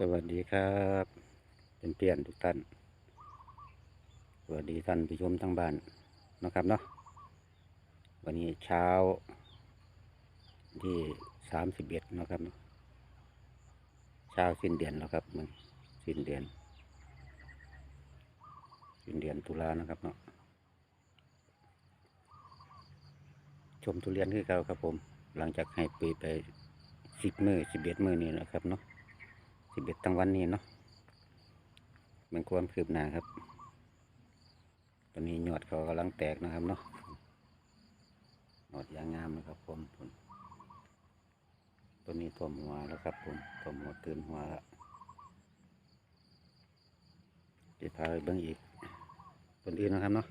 สวัสดีครับเป็นเปลี่ยนทุกท่าน สวัสดีท่านผู้ชมทั้งบ้านนะครับเนาะวันนี้เช้าที่สามสิบเอ็ดนะครับเช้าสิ้นเดือนแล้วครับมึงสิ้นเดือน สิ้นเดือนตุลานะครับเนาะชมทุเรียนคือเก่าครับผม หลังจากให้ปุ๋ยไปสิบมือสิบเอ็ดมือนี่นะครับเนาะ สิบเอ็ดตั้งวันนี้เนาะมันความคืบหน้าครับ ตอนนี้หยอดเขากำลังแตกนะครับเนาะหยอดยางงามนะครับผมผมตัวนี้ท่วมหัวแล้วครับผมท่วมหัวตื่นหัวแล้วจะพาไปเบิ่งอีกต้นอื่นนะครับเนาะ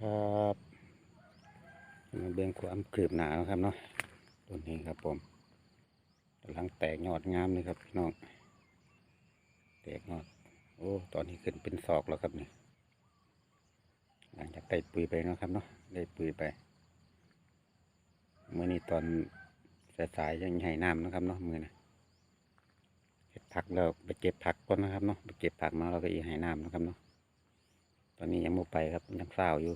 ครับมาเบิ่งความคืบหน้าครับเนาะ ต้นนี้ครับผมกำลังแตกยอดงามเลยครับพี่น้องแตกยอด โอ้ ตอนนี้ขึ้นเป็นศอกแล้วครับนี่หลังจากได้ปุ๋ยไปนะครับเนาะได้ปุ๋ยไปเมื่อนี้ตอนสายๆยังให้น้ำนะครับเนาะมือนะเก็บผักแล้วไปเก็บผักก่อนนะครับเนาะไปเก็บผักมาเราก็อีให้น้ำนะครับเนาะตอนนี้ยังไม่ไปครับยังเศร้าอยู่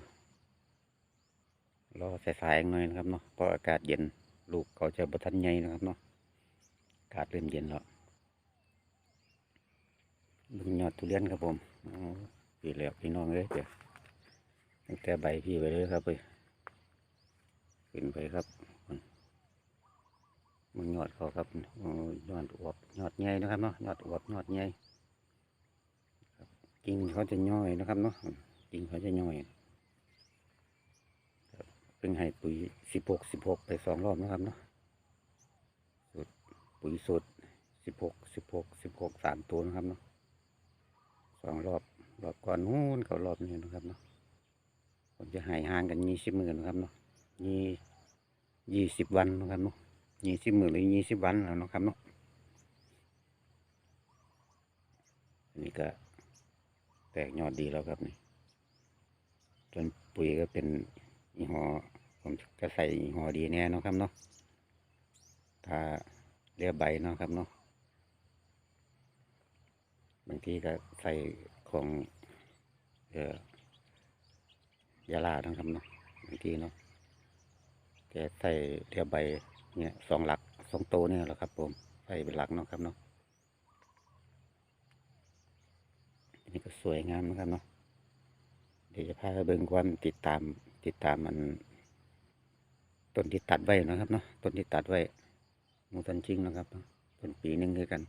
รอสายๆหน่อยนะครับเนาะเพราะอากาศเย็น ลูกเขาจะบทันใหญ่นะครับเนาะอากาศเริ่มเย็นแล้วลุงยอดทุเรียนครับผมอ๋อพี่แล้วพี่น้องเลยเดี๋ยวตั้งแต่ใบพี่ไปเลยครับไปขึ้นไปครับมึงยอดเขาครับยอดอวบยอดใหญ่นะครับเนาะยอดอวบยอดใหญ่กิ่งเขาจะย่อยนะครับเนาะกิ่งเขาจะย่อย พิ่งให้ปุ๋ยสิบหกสิบหกไปสองรอบนะครับเนาะสูตรปุ๋ยสูตรสิบหกสิบหกสิบหกสามตัวนะครับเนาะสองรอบรอบก่อนนู้นเขารอบนี้นะครับเนาะผมจะหายห่างกันยี่สิบหมื่นนะครับเนาะยี่ยี่สิบวันนะครับเนาะยี่สิบหมื่นหรือยี่สิบวันแล้วนะครับเนาะอันนี้ก็แตกยอดดีแล้วครับนี่จนปุ๋ยก็เป็น ยี่ห้อผมจะใส่ยี่ห้อดีแน่นะครับเนาะถ้าเรียบใบเนาะครับเนาะบางทีก็ใส่ของเออยาลาเนาะครับเนาะบางทีเนาะแกใส่เรียบใบเนี่ยสองหลักสองโตเนี่ยแหละครับ ผมใส่เป็นหลักเนาะครับเนาะอันนี้ก็สวยงามนะครับเนาะเดี๋ยวจะพาเบิ่งความติดตาม ติดตามมันต้นที่ตัดไว้นะครับเนาะต้นที่ตัดไว้มูตันจริงนะครับเป็นปีหนึ่งคือกัน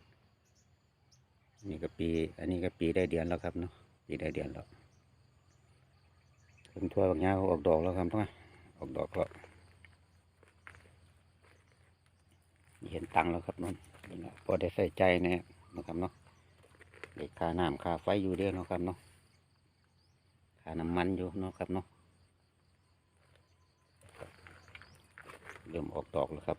นนี้ก็ปี อันนี้ก็ปีได้เดือนแล้วครับเนาะปีได้เดือนแล้วต้นทั่วบางยาวออกดอกแล้วครับท่านออกดอกแล้วเห็นตังแล้วครับนั่นพอได้ใส่ใจแน่นะครับเนาะเด็กค่าน้ำค่าไฟอยู่เด้อเนาะครับเนาะค่าน้ำมันอยู่เนาะครับเนาะ เริ่มออกดอกแล้วครับ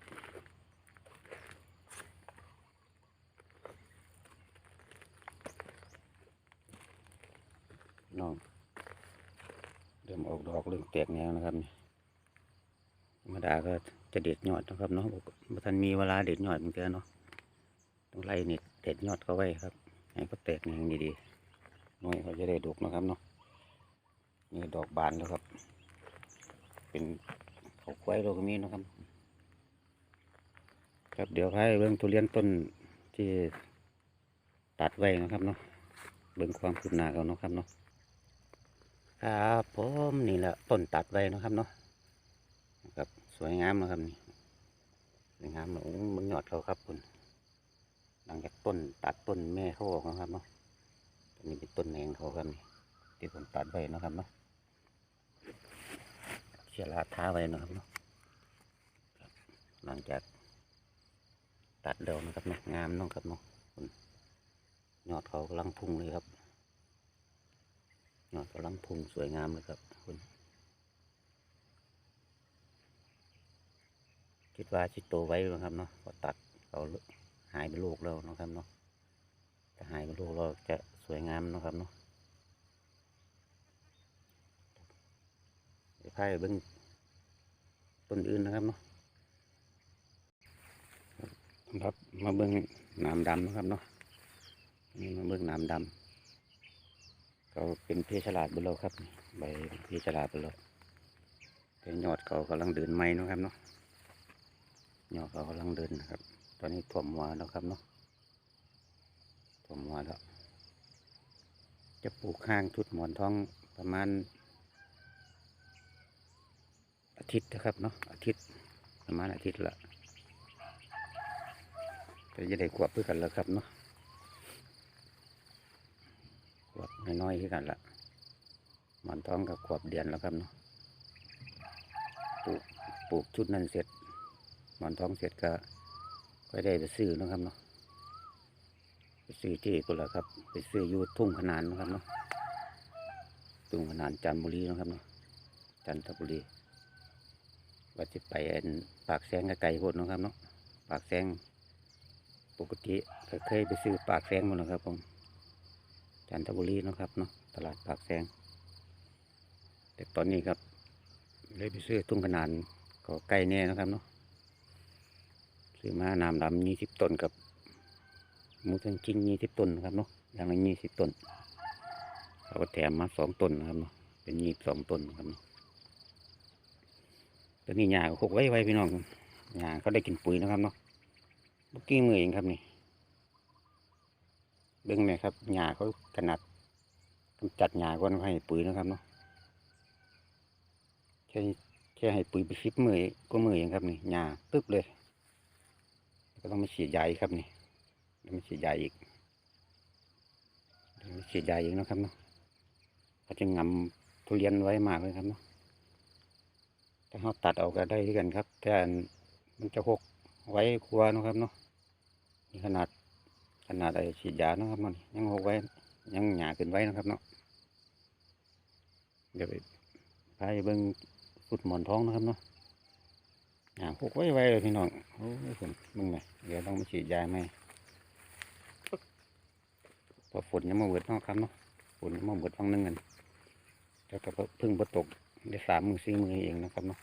น้อง เริ่มออกดอกเริ่มแตกแนวนะครับธรรมดาก็จะเด็ดยอดนะครับเนาะบ่ทันมีเวลาเด็ดยอดเหมือนกันเนาะ ต้องไล่เน็ตเด็ดยอดเขาไว้ครับ ให้เขาแตกแนวดีๆหน่วยเขาจะได้ดกนะครับเนาะนี่ดอกบานแล้วครับ เป็น เขาควายโลกนี้นะครับ ครับเดี๋ยวให้เรื่องทุเรียนต้นที่ตัดไว้นะครับเนาะเบิ่งความคืบหน้ากันเนาะครับเนาะครับผมนี่แหละต้นตัดไว้นะครับเนาะครับสวยงามนะครับนี่สวยงามโอ้มันยอดเขาครับคุณหลังจากต้นตัดต้นแม่เขาออกนะครับเนาะอันนี้เป็นต้นแมงเขาครับนี่ที่ผมตัดไว้นะครับเนาะ เชียราท้าไว้นะครับเนาะหลังจากตัดเร็วนะครับเนาะงามเนาะครับเนาะยอดเขากำลังพุ่งเลยครับยอดกำลังพุ่งสวยงามเลยครับคุณคิดว่าชิโตไว้นะครับเนาะพอตัดเขาหายไปลูกแล้วนะครับเนาะถ้าหายไปลูกเราจะสวยงามเนาะครับเนาะ เดี๋ยวพา ไปเบิ่งต้นอื่นนะครับเนาะครับมาเบิ่งน้ำดำนะครับเนาะนี่มาเบิ่งน้ำดำเขาเป็นเพชรฉลาดไปแล้วครับใบเพชรฉลาดไปแล้วแต่ยอดเขากำลังเดินไม้นะครับเนาะยอดเขากำลังเดินนะครับ ตอนนี้ถ่วมหัวแล้วครับเนาะถ่วมหัวแล้วจะปลูกข้างชุดหมอนท้องประมาณ อาทิตย์นะครับเนาะอาทิตย์ประมาณอาทิตย์ละก็จะได้กวบเพื่อกันแล้วครับเนาะกวบน้อยๆคือกันละหมอนท้องกับกวบเดือนแล้วครับเนาะปลูกปลูกชุดนั้นเสร็จ หมอนท้องเสร็จก็ก็ได้ไปซื้อนะครับเนาะไปซื้อที่กุนละครับ ไปซื้ออยู่ทุ่งขนานนะครับเนาะทุ่งขนานจันทบุรีนะครับเนาะจันทบุรี ว่าจะไปอันปากแซงกับไก่โพดเนาะครับเนาะปากแซงปกติก็เคยไปซื้อปากแซงมาแล้วครับผมจันทบุรีเนาะครับเนาะตลาดปากแซงแต่ตอนนี้ครับเลยไปซื้อทุ่งขนานก็ใกล้แน่นะครับเนาะซื้อมาน้ำดำยี่สิบต้นกับมูทั้งจิงยี่สิบต้นนะครับเนาะอย่างละยี่สิบต้นเขาก็แถมมาสองต้นนะครับเนาะเป็นยี่สิบสองต้นครับเนาะ ตัวนี้หญ้าก็หกไว้ไว้พี่น้องหญ้าเขาได้กินปุ๋ยนะครับเนาะเมื่อกี้มือเองครับนี่เบิ้งเนี่ยครับหญ้าเขาขนาดกำจัดหญ้าก่อนให้ปุ๋ยนะครับเนาะแค่แค่ให้ปุ๋ยไปสิบมือก็มือเองครับนี่หญ้าตึ๊บเลยก็ต้องมาฉีดยาอีกครับนี่ต้องมาฉีดยาอีกต้องมาฉีดยาอีกนะครับเนาะเขาจะงำทุเรียนไว้มากเลยครับเนาะ ถ้าเราตัดเอาก็ได้ด้วยกันครับแต่อันมันจะหกไว้ครัวนะครับเนาะนี่ขนาดขนาดไอ้ฉีดยาเนาะครับมันยังหกไว้ ยังหยาขึ้นไว้นะครับเนาะเดี๋ยวไปพาไปเบิ้งฟุดหมอนท้องนะครับเนาะหยาหกไว้ไว้เลยพี่น้องโอ้ยผมมึงไงเดี๋ยวต้องมาฉีดยาไหมพอฝนยังมาเบิดนาะครับเนาะฝนยังมาเบิดฟังหนึงกันแต่ก็เพิ่งปรตก ได้สามมือสี่มือเองนะครับเนาะ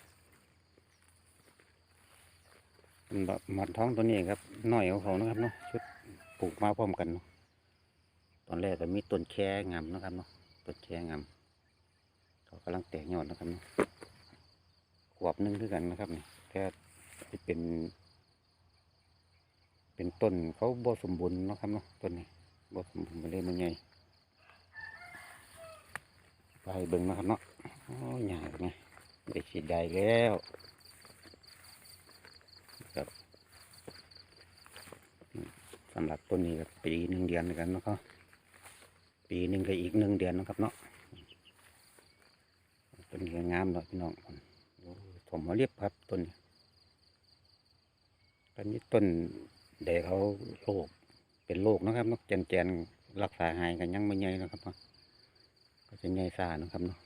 เป็นแบบหมอนท้องตัวนี้ครับน้อยของเขานะครับเนาะชุดปลูกมาพร้อมกันเนาะตอนแรกก็มีต้นแค่งามนะครับเนาะต้นแค่งามเขากำลังแตกยอดนะครับเนาะขวบหนึงด้วยกันนะครับนี่แค่ที่เป็น เป็นต้นเขาบ่สมบูรณ์นะครับเนาะต้นนี้บ่สมบูรณ์ไปเลยมันใหญ่ไปเบิ่งนะครับเนาะ โอ้ยยากไงได้ฉีดได้แล้วครับสำหรับต้นนี้ก็ปีหนึ่งเดือนเหมือนกันนะครับปีหนึ่งก็อีกหนึ่งเดือนนะครับเนาะต้นนี้งามเนาะพี่น้องโอ้ยถมมาเรียบครับต้นนี้ตอนนี้ต้นเด็กเขาโรคเป็นโรคนะครับนาะแจนแจนรักษาหายกันยังไม่ใหญ่นะครับเนาะก็จะใหญ่ซ่านะครับเนาะ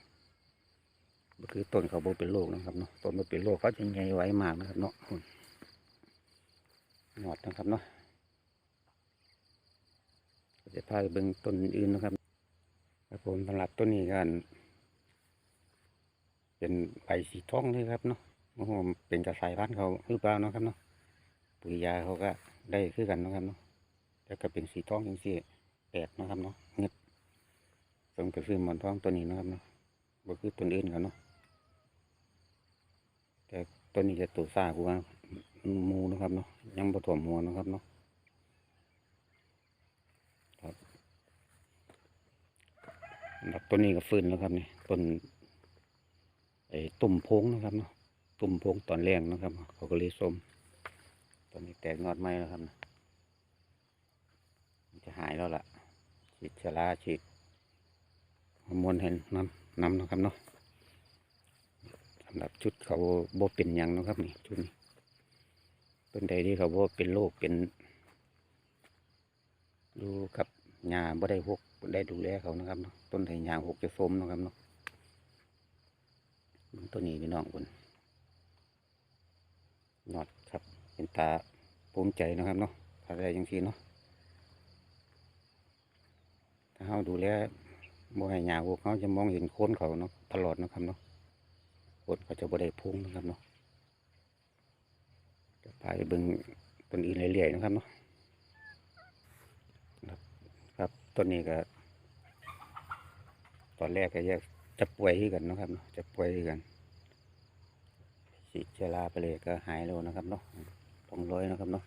คือต้นเขาโบเป็นโรคนะครับเนาะต้นโบเป็นโรคเขาจะใหญ่ไว้มากนะครับเนาะหุ่นหอดนะครับเนาะจะพาไปเบิ่งต้นอื่นนะครับครับผมสำหรับต้นนี้กันเป็นใบสีทองเลยครับเนาะโอ้โหเป็นกระสายพันธุ์เขาหรือเปล่านะครับเนาะปุ๋ยยาเขาก็ได้คือกันนะครับเนาะแต่ก็เป็นสีทองอย่างสีแปลกนะครับเนาะเงึดสมกับซื้อหมอนทองตัวนี้นะครับเนาะบ่คือต้นอื่นเขาเนาะ ต่ต้นนี้จะตัวซ่ากว่ามูนะครับเนาะยังบ่ถ่วมหัวนะครับเนาะครับอันดับต้นนี้ก็ฟื้นแล้วครับนี่ต้นไอ้ตุ่มพงนะครับเนาะตุ่มพงตอนแรกนะครับ เขาก็เลยส้มตอนนี้แตกยอดไม้แล้วครับนะมันจะหายแล้วล่ะฉีดชราฉีดฮอร์โมนเห็นน้ำน้ำนะครับเนาะ สำหรับชุดเขาโบเป็นยังนะครับนี่ชุดนี้เป็นใดที่เขาโบเป็นโรคเป็นดูกับหญ้าบ่ได้หกได้ดูแลเขานะครับเนาะต้นไทรหญ้าหกจะโทรมนะครับเนาะเบิ่งต้นนี้พี่น้องคนยอดครับ เป็นตาภูมิใจนะครับเนาะถ้าได้ยังทีเนาะถ้าเราดูแลบ่ให้หญ้าพวกเขาจะมองเห็นโค้นเขาเนาะตลอดนะครับเนาะ นเขาจะบ่ได้พุ่งนะครับเนาะจะพาไปเบิ่งต้นอื่นเรื่อยๆนะครับเนาะครับต้นนี้ก็ตอนแรกก็จะจะป่วยที่กันนะครับเนาะจะป่วยที่กันฉีดเชื้อราไปเลยก็หายแล้วนะครับเนาะสองร้อยนะครับเนาะ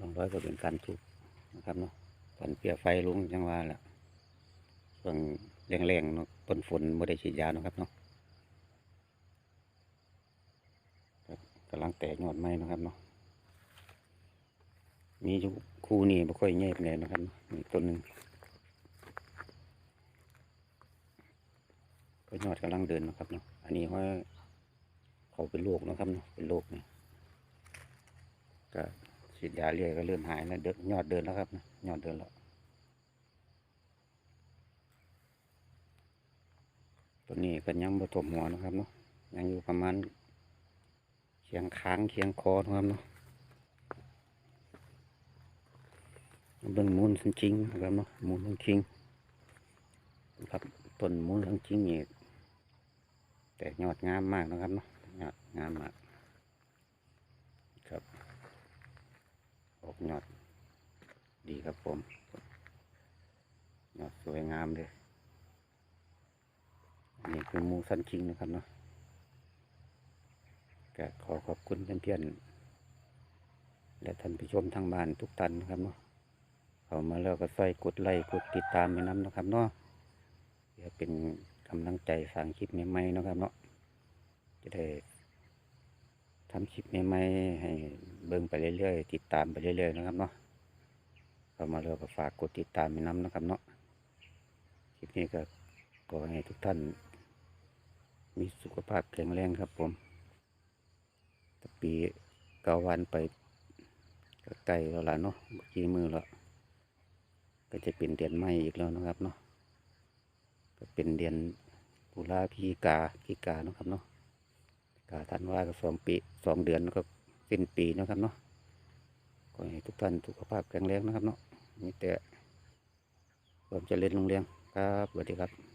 สองร้อยก็เป็นการถูกนะครับเนาะตอนเปียไฟลุงจังว่าแหละช่วงแรงๆเนาะต้นฝนไม่ได้ฉีดยาเนาะครับเนาะครับ กำลังแตกยอดไม้นะครับเนาะมีอยู่คู่นี่ไม่ค่อยเงียบเลยนะครับนาะมีต้นหนึ่งก็ยอดกำลังเดินนะครับเนาะอันนี้ว่าเขาเป็นโรคนะครับเนาะเป็นโรคเนี่ยก็ฉีดยาเรื่อยก็เริ่มหายแล้วเดินยอดเดินแล้วครับนะยอดเดินแล้วตัวนี้ก็ยังบ่ถมหัวนะครับเนาะยังอยู่ประมาณ เคียงค้างเคียงคอนะครับเนาะเบิ่งมูลจริงนะครับเนาะมูลจริงครับต้นมูลจริงนี่แต่ยอดงามมากนะครับเนาะยอดงามมากครับออกยอดดีครับผมยอดสวยงามเลยอันนี้คือมูสันคิงนะครับเนาะ ก็ขอขอบคุณเพื่อนๆ และท่านผู้ชมทางบ้านทุกท่านนะครับเนาะเข้ามาแล้วก็ใส่กดไลค์กดติดตามไปน้ำนะครับเนาะเพื่อเป็นกำลังใจสร้างคลิปใหม่ๆนะครับเนาะจะได้ทำคลิปใหม่ๆให้เบิ่งไปเรื่อยๆ ติดตามไปเรื่อยๆนะครับเนาะเข้ามาแล้วก็ฝากกดติดตามไปน้ำนะครับเนาะคลิปนี้ก็ขอให้ทุกท่านมีสุขภาพแข็งแรงครับผม ตปีเก้าวันไปใกล้แล้วล่ะเนาะเมื่อกี้มือแล้วก็จะเป็นเดือนใหม่อีกแล้วนะครับเนาะก็เป็นเดือนตุลาพฤศจิกาพฤศจิกานะครับเนาะกาธันว่าก็สองปีสองเดือนก็สิ้นปีนะครับเนาะขอให้ทุกท่านสุขภาพแข็งแรงนะครับเนาะมีแต่ความเจริญรุ่งเรืองครับสวัสดีครับ